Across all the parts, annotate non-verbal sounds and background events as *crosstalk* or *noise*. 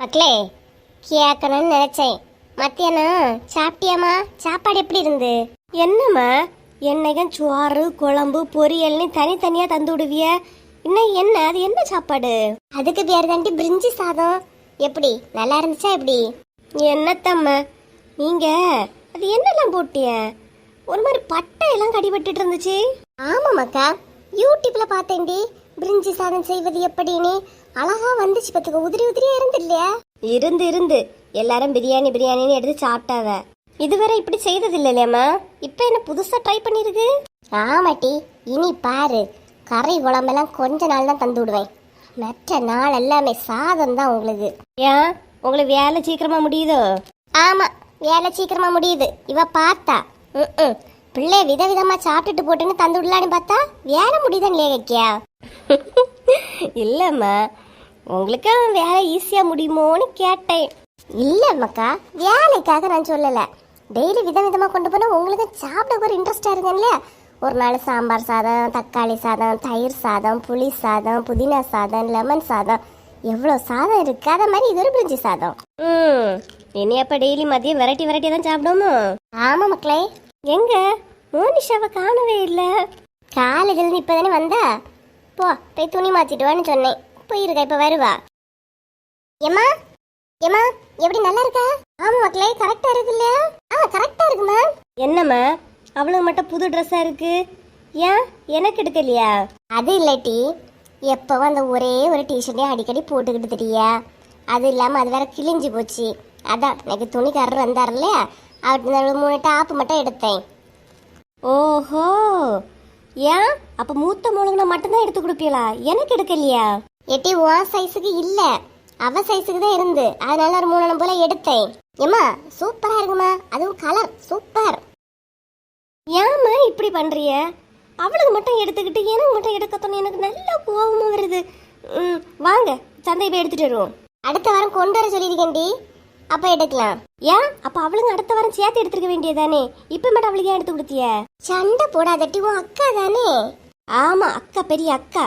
மக்களே கேட்கணும்னு நினைச்சேன். மத்தியானம் சாப்பிட்டியாமா சாப்பாடு எப்படி இருந்து? என்னம்மா? என்னைக்கும் சோறு குழம்பு பொரியல்னு தனித்தனியா தந்து விடுவிய? இன்னும் என்ன? அது என்ன சாப்பாடு? அதுக்கு பேர் தாண்டி பிரிஞ்சி சாதம். எப்படி? நல்லா இருந்துச்சா எப்படி? என்னத்தம்மா? நீங்க அது என்னெல்லாம் போட்டிய? ஒரு மாதிரி பட்டை எல்லாம் கடிபட்டுட்டு இருந்துச்சு. ஆமாமாக்கா யூடியூப்ல பார்த்தேன்டி. பிரிஞ்சி சாதம் செய்வது எப்படின்னு. அழகா வந்துச்சு பத்துக்க. உதிரி உதிரியா இருந்து இல்லையா இருந்து இருந்து. எல்லாரும் பிரியாணி பிரியாணின்னு எடுத்து சாப்பிட்டாவ. இதுவரை இப்படி செய்தது இல்லையாம்மா இப்ப என்ன புதுசா ட்ரை பண்ணிருக்கு? ஆமாட்டி இனி பாரு. கறி குழம்பெல்லாம் கொஞ்ச நாள் தான் தந்து விடுவேன். மற்ற நாள் எல்லாமே சாதம் தான் உங்களுக்கு ஏன்? உங்களுக்கு வேலை சீக்கிரமா முடியுதோ? ஆமா வேலை சீக்கிரமா முடியுது. இவ பார்த்தா. ம் பிள்ளை விதவிதமா சாப்பிட்டுட்டு போட்டுன்னு தந்து விடலான்னு பார்த்தா வேலை முடியுதான் லேகியா *laughs* இல்லம்மா உங்களுக்கு வேலை ஈஸியா முடியுமோன்னு கேட்டேன். இல்ல மக்கா வேலைக்காக நான் சொல்லல. டெய்லி விதவிதமா கொண்டு போனா உங்களுக்கு சாப்பிட ஒரு இன்ட்ரெஸ்டா இருக்கும்ல ஒரு நாள் சாம்பார் சாதம் தக்காளி சாதம் தயிர் சாதம் புளி சாதம் புதினா சாதம் லெமன் சாதம். எவ்வளோ சாதம் இருக்கு அத மாதிரி இது ஒரு பிரிஞ்சி சாதம். ம் இனி அப்ப டெய்லி மதியம் வெரைட்டி வெரைட்டி தான் சாப்பிடுவோமோ? ஆமா மக்களே. எங்க? மோனிஷாவை காணவே இல்ல. காலேஜ்ல இருந்து இப்பதானே வந்தா? போ போய் துணி மாத்திட்டு வான்னு சொன்னேன். போயிருக்கா இப்ப வருவா. ஏமா ஏமா எப்படி நல்லா இருக்கா? ஆமா மக்களே கரெக்டா இருக்கு இல்லையா? ஆ கரெக்டா இருக்குமா என்னம்மா? அவளுக்கு மட்டும் புது ட்ரெஸ்ஸா இருக்கு? ஏன்? எனக்கு எடுக்கலையா? அது இல்லாட்டி எப்பவும் அந்த ஒரே ஒரு டிஷர்ட்டே அடிக்கடி போட்டுக்கிட்டு தெரியா? அது இல்லாம அது வேற கிழிஞ்சு போச்சு. அதான் எனக்கு துணிக்காரர் வந்தார் இல்லையா? அவர்கிட்ட மூணு டாப் மட்டும் எடுத்தேன். ஓஹோ. ஏன்? அப்ப மூத்த மூலங்களை மட்டும்தான் எடுத்து கொடுப்பீங்களா எனக்கு எடுக்கலையா? எட்டி உன் சைஸுக்கு இல்ல. அவ சைஸுக்கு தான் இருந்து. அதனால ஒரு மூணு போல எடுத்தேன். ஏமா சூப்பரா இருக்குமா? அதுவும் கலர் சூப்பர் ஏம்மா இப்படி பண்றிய? அவளுக்கு மட்டும் எடுத்துக்கிட்டு எனக்கு மட்டும் எடுக்கத்தோன்னு எனக்கு நல்ல கோபமா வருது. வாங்க சந்தை போய் எடுத்துட்டு வருவோம். அடுத்த வாரம் கொண்டு வர சொல்லியிருக்கேன்டி. அப்ப எடுக்கலாம். ஏன்? அப்ப அவளுங்க அடுத்த வாரம் சேர்த்து எடுத்துக்க வேண்டியதானே இப்ப மட்டும் அவளுக்கு ஏன் எடுத்து கொடுத்திய? சண்டை போடாதட்டி உன் அக்கா தானே? ஆமா அக்கா பெரிய அக்கா.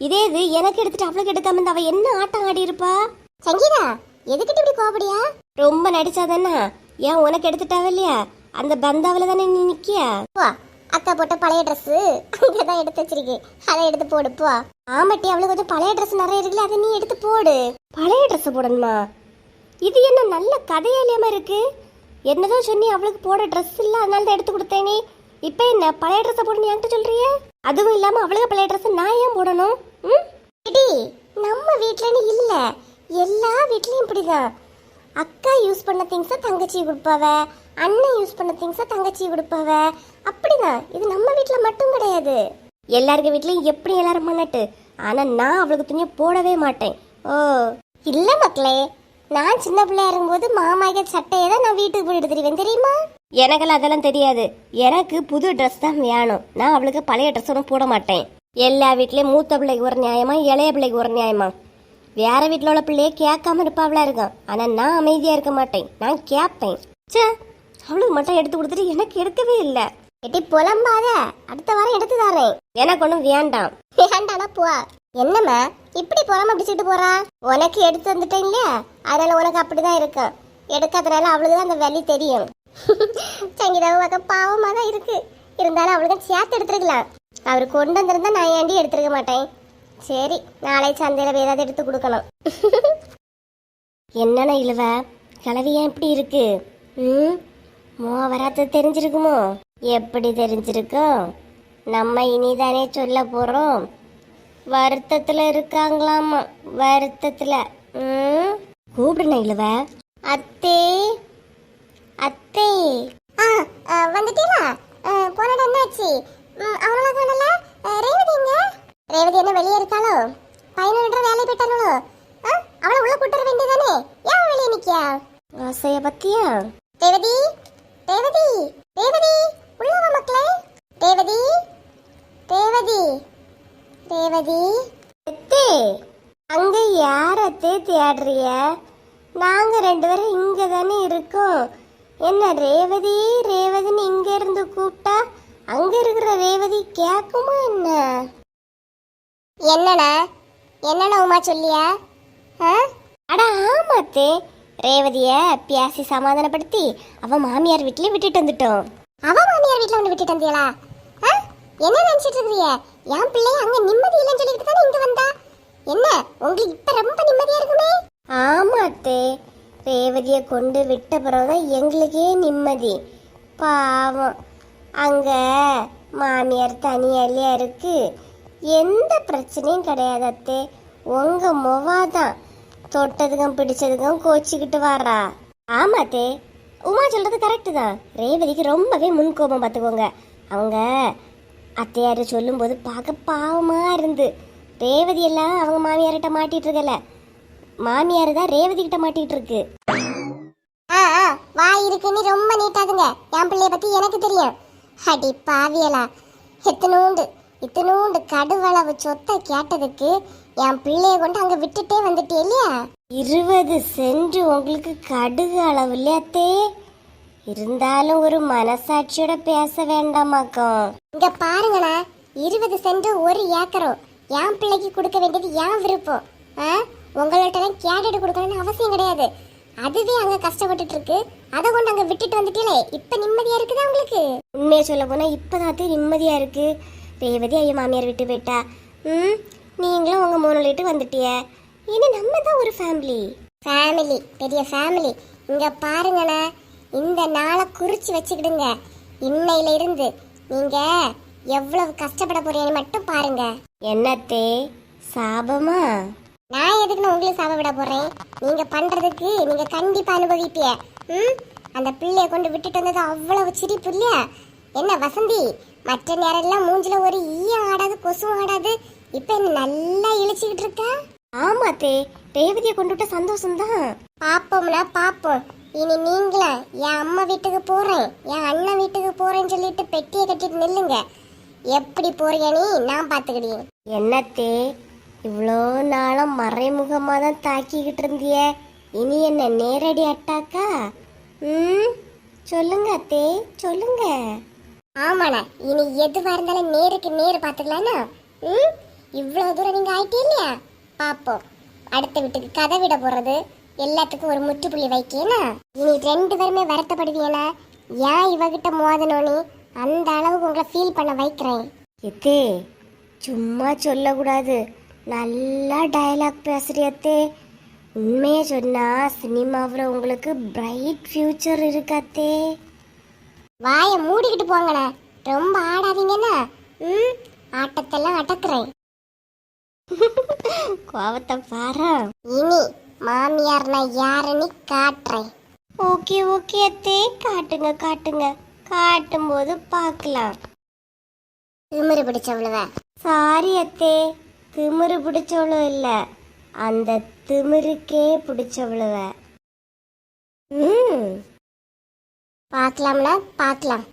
இதே இது எனக்கு எடுத்துட்டு அவளுக்கு எடுக்காம இருந்தா அவ என்ன ஆட்டம் ஆடி இருப்பா? சங்கீதா எதுக்கிட்ட இப்படி கோபடியா ரொம்ப நடிச்சாதானா? ஏன் உனக்கு எடுத்துட்டாவ இல்லையா? அந்த பந்தாவில தானே நீ நிக்கியா? அக்கா போட்ட பழைய ட்ரெஸ் அங்கதான் எடுத்து வச்சிருக்கு அதை எடுத்து போடுப்பா ஆமாட்டி அவளுக்கு கொஞ்சம் பழைய ட்ரெஸ் நிறைய இருக்குல்ல அதை நீ எடுத்து போடு. பழைய ட்ரெஸ் போடணுமா? இது என்ன நல்ல கதையாலியமா இருக்கு? என்னதோ சொன்னி அவளுக்கு போட ட்ரெஸ் இல்ல அதனால தான் எடுத்து கொடுத்தேனே. இப்போ என்ன பழைய ட்ரெஸ் போடணும் என்கிட்ட சொல்றிய? அதுவும் இல்லாம அவளுக்கு பழைய ட்ரெஸ் நான் ஏன் போடணும்? ம்? இடி நம்ம வீட்லன்னு இல்ல. எல்லா வீட்லயும் இப்படிதான். அக்கா யூஸ் பண்ண திங்ஸை தங்கச்சி கொடுப்பாவ. அண்ணன் யூஸ் பண்ண திங்ஸை தங்கச்சி கொடுப்பாவ. அப்படிதான். இது நம்ம வீட்ல மட்டும் கிடையாது. எல்லாருக்க வீட்லயும் எப்படி எல்லாரும் பண்ணட்டு? ஆனா நான் அவளுக்கு துணியை போடவே மாட்டேன். ஓ. இல்ல மக்களே நான் சின்ன பிள்ளையா இருக்கும்போது மாமாய்க்க சட்டையை தான் நான் வீட்டுக்கு போட்டு தெரியுவேன் தெரியுமா? எனக்கெல்லாம் அதெல்லாம் தெரியாது. எனக்கு புது ட்ரெஸ் தான் வேணும். நான் அவளுக்கு பழைய ட்ரெஸ் ஒன்றும் போட மாட்டேன். எல்லா வீட்லயும் மூத்த பிள்ளைக்கு ஒரு நியாயமா இளைய பிள்ளைக்கு ஒரு நியாயமா? வேற வீட்ல உள்ள பிள்ளைய கேட்காம இருப்பாவளா இருக்கும் ஆனா நான் அமைதியா இருக்க மாட்டேன். நான் கேட்பேன். ச்சே அவளுக்கு மட்டும் எடுத்து கொடுத்துட்டு எனக்கு எடுக்கவே இல்ல. எட்டி புலம்பாத. அடுத்த வாரம் எடுத்து தரேன். எனக்கு ஒன்றும் வேண்டாம். வேண்டானா போ. என்னம்மா இப்படி புறம பிடிச்சிட்டு போறா? உனக்கு எடுத்து வந்துட்டேன் இல்லையா? அதனால உனக்கு அப்படிதான் இருக்கும். எடுக்காதனால அவளுக்கு தான் அந்த வலி தெரியும். *laughs* சங்கீதாவும் பார்க்க பாவமா தான் இருக்கு. இருந்தாலும் அவளுக்கு சேர்த்து எடுத்துருக்கலாம். அவர் கொண்டு வந்திருந்தா நான் ஏண்டி எடுத்துருக்க மாட்டேன்? சரி நாளை சந்தையில ஏதாவது எடுத்து கொடுக்கணும். *laughs* என்னண்ணா இழுவ? கிளவி ஏன் இப்படி இருக்கு? ம்? மோ வராது தெரிஞ்சிருக்குமோ? எப்படி தெரிஞ்சிருக்கும்? நம்ம இனிதானே சொல்ல போறோம். வருத்தத்துல இருக்காங்களாமா? வருத்தத்துல. ம்? கூப்பிடுன இழுவ. அத்தே. அத்தே. ஆ வந்துட்டீங்களா? போனது என்னாச்சு? அவங்கள காணல ரேவதி எங்க? ரேவதி என்ன வெளியே இருக்காளோ? பையனோட வேலை போயிட்டானோ அவளை உள்ள கூட்டுற வேண்டியதானே ஏன் வெளியே நிக்கியா? ஆசைய பத்தியா? ரேவதி? ரேவதி? ரேவதி? உள்ள வா மக்களே. ரேவதி? ரேவதி? ரேவதி அத்தே அங்க யாரத்தே தேடுறிய? நாங்க ரெண்டு பேரும் இங்க தானே இருக்கோம். என்ன ரேவதி ரேவதின்னு இங்க இருந்து கூப்பிட்டா அங்க இருக்கிற ரேவதி கேக்குமா என்ன? என்னடா என்னடா உமா சொல்லியா? ஆ? அட ஆமாத்தே ரேவதிய பியாசி சமாதானப்படுத்தி அவ மாமியார் வீட்லயே விட்டுட்டு வந்துட்டோம். அவ மாமியார் வீட்ல வந்து விட்டுட்டு வந்தியலா ஆ? என்ன நினைச்சிட்டு இருக்கீங்க என் பிள்ளை அங்க நிம்மதி இல்லைன்னு சொல்லிட்டு தானே இங்க வந்தா? என்ன உங்களுக்கு இப்ப ரொம்ப நிம்மதியா இருக்குமே? ஆமாத்தே ரேவதிய கொண்டு விட்ட பிறகுதான் எங்களுக்கே நிம்மதி. பாவம். அங்க மாமியார் தனியாலியா இருக்கு. எந்த பிரச்சனையும் கிடையாது அத்தே. உங்க முவாதான். தொட்டதுக்கும் பிடிச்சதுக்கும் கோச்சிக்கிட்டு வாரா. ஆமாத்தே உமா சொல்றது கரெக்டு தான். ரேவதிக்கு ரொம்பவே முன்கோபம் பார்த்துக்கோங்க. அவங்க அத்தையார் சொல்லும்போது பார்க்க பாவமா இருந்து. ரேவதி எல்லாம் அவங்க மாமியார்கிட்ட மாட்டிட்டு இருக்கல. மாமியார் தான் ரேவதி கிட்ட மாட்டிட்டு இருக்கு வாய் இருக்குன்னு ரொம்ப நீட்டாதுங்க என் பிள்ளைய பத்தி எனக்கு தெரியும். அடி பாவியலா. எத்தனூண்டு இத்தனூண்டு கடுவளவு சொத்தை கேட்டதுக்கு என் பிள்ளைய கொண்டு அங்க விட்டுட்டே வந்துட்டே இல்லையா? இருபது சென்ட் உங்களுக்கு கடுகு அளவு இல்லையாத்தே இருந்தாலும் ஒரு மனசாட்சியோட பேச வேண்டாமாக்கோ இங்க பாருங்களா இருபது சென்ட் ஒரு ஏக்கரும் என் பிள்ளைக்கு கொடுக்க வேண்டியது என் விருப்பம். ஆ? உங்கள்ட்ட எல்லாம் கேட்டுட்டு கொடுக்கணும்னு அவசியம் கிடையாது. அதுவே அங்க கஷ்டப்பட்டுட்டு இருக்கு அதை கொண்டு அங்க விட்டுட்டு வந்துட்டீங்களே இப்ப நிம்மதியா இருக்குதா உங்களுக்கு? உண்மையை சொல்ல போனா இப்பதான் நிம்மதியா இருக்கு. ரேவதி ஐயா மாமியார் விட்டு போயிட்டா. ம் நீங்களும் உங்க மூணு லிட்டு வந்துட்டிய. இனி நம்ம தான் ஒரு ஃபேமிலி ஃபேமிலி பெரிய ஃபேமிலி இங்க பாருங்களேன் இந்த நாளை குறிச்சு வச்சுக்கிடுங்க. இன்னையில இருந்து நீங்க எவ்வளவு கஷ்டப்பட போறீங்கன்னு மட்டும் பாருங்க. என்னத்தே சாபமா? நான் எதுக்குன்னு உங்களுக்கு சாப விட போறேன்? நீங்க பண்றதுக்கு நீங்க கண்டிப்பா அனுபவிப்பிய ம்? அந்த பிள்ளைய கொண்டு விட்டுட்டு வந்தது அவ்வளவு சிரிப்பு இல்லையா? என்ன வசந்தி மற்ற நேரம் எல்லாம் மூஞ்சில ஒரு ஈயம் ஆடாது கொசுவும் ஆடாது இப்ப என்ன நல்லா இழிச்சுக்கிட்டு இருக்கா? ஆமாத்தே ரேவதியை கொண்டு விட்ட சந்தோஷம் தான் பாப்போம்னா பாப்போம். இனி நீங்களா? என் அம்மா வீட்டுக்கு போகிறேன் என் அண்ணன் வீட்டுக்கு போகிறேன்னு சொல்லிட்டு பெட்டியை கட்டிட்டு நில்லுங்க. எப்படி போறியனி நான் பார்த்துக்கிட்டேன் என்னத்தே இவ்வளோ நாளும் மறைமுகமாக தான் தாக்கிக்கிட்டு இருந்திய. இனி என்ன நேரடி அட்டாக்கா? ம் சொல்லுங்க அத்தே சொல்லுங்க. ஆமாண்ணா இனி எதுவாக இருந்தாலும் நேருக்கு நேர் பார்த்துக்கலாண்ணா ம் இவ்வளோ தூரம் நீங்கள் ஆயிட்டே இல்லையா? பார்ப்போம். அடுத்த வீட்டுக்கு கதை விட போகிறது எல்லாத்துக்கும் ஒரு முற்றுப்புள்ளி வைக்கேனா? இனி ரெண்டு பேருமே வருத்தப்படுவீனா ஏன் இவகிட்ட மோதனோனி அந்த அளவுக்கு உங்களை ஃபீல் பண்ண வைக்கிறேன். எத்தே சும்மா சொல்லக்கூடாது. நல்லா டயலாக் பேசுறியத்தே உண்மையை சொன்னா சினிமாவில் உங்களுக்கு பிரைட் ஃபியூச்சர் இருக்காத்தே வாயை மூடிக்கிட்டு போங்கண்ணே. ரொம்ப ஆடாதீங்கண்ணா. ம்? ஆட்டத்தெல்லாம் அடக்குறேன். *laughs* கோவத்தை பாரு இனி மாமியார்னா யாருன்னு காட்டுறேன். ஓகே ஓகே அத்தே. காட்டுங்க காட்டுங்க. காட்டும்போது பார்க்கலாம். திமிரு பிடிச்சவளுவ? சாரி அத்தே. திமிரு பிடிச்சவளு இல்ல. அந்த திமிருக்கே பிடிச்சவளுவ. ம். பார்க்கலாம்னா பார்க்கலாம்.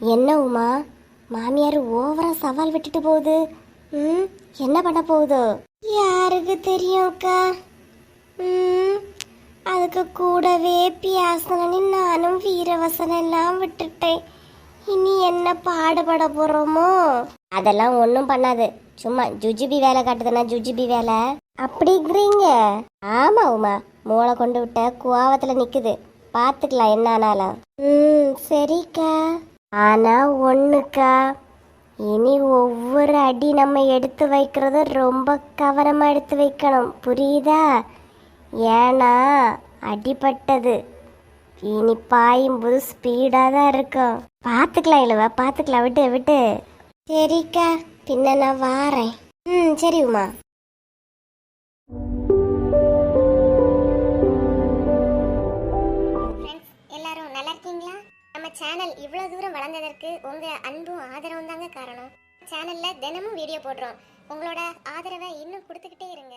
என்ன உமா? மாமியார் ஓவரா சவால் விட்டுட்டு போகுது. ம் என்ன பண்ண போகுதோ? யாருக்கு தெரியும்க்கா அதுக்கு கூடவே பியாசனி நானும் வீரவசனம் எல்லாம் விட்டுட்டேன் இனி என்ன பாடுபட போறோமோ அதெல்லாம் ஒன்றும் பண்ணாது சும்மா ஜுஜிபி வேலை காட்டுதுன்னா ஜுஜிபி வேலை அப்படிங்கிறீங்க ஆமா உமா மூளை கொண்டு விட்ட குவாவத்துல நிக்குது பாத்துக்கலாம் என்ன ஆனாலும் ம் சரிக்கா ஆனா ஒண்ணுக்கா இனி ஒவ்வொரு அடி நம்ம எடுத்து வைக்கிறத ரொம்ப கவனமா எடுத்து வைக்கணும் புரியுதா ஏன்னா அடிபட்டது. இனி பாயும்போது ஸ்பீடாக தான் இருக்கும். பார்த்துக்கலாம் இழுவ பார்த்துக்கலாம் விட்டு விட்டு. சரிக்கா பின்ன நான் வாரேன். ம் சரி உமா. எல்லாரும் நல்லா இருக்கீங்களா? நம்ம சேனல் இவ்வளோ தூரம் வளர்ந்ததற்கு உங்கள் அன்பும் ஆதரவும் தாங்க காரணம். சேனலில் தினமும் வீடியோ போடுறோம். உங்களோட ஆதரவை இன்னும் கொடுத்துக்கிட்டே இருங்க.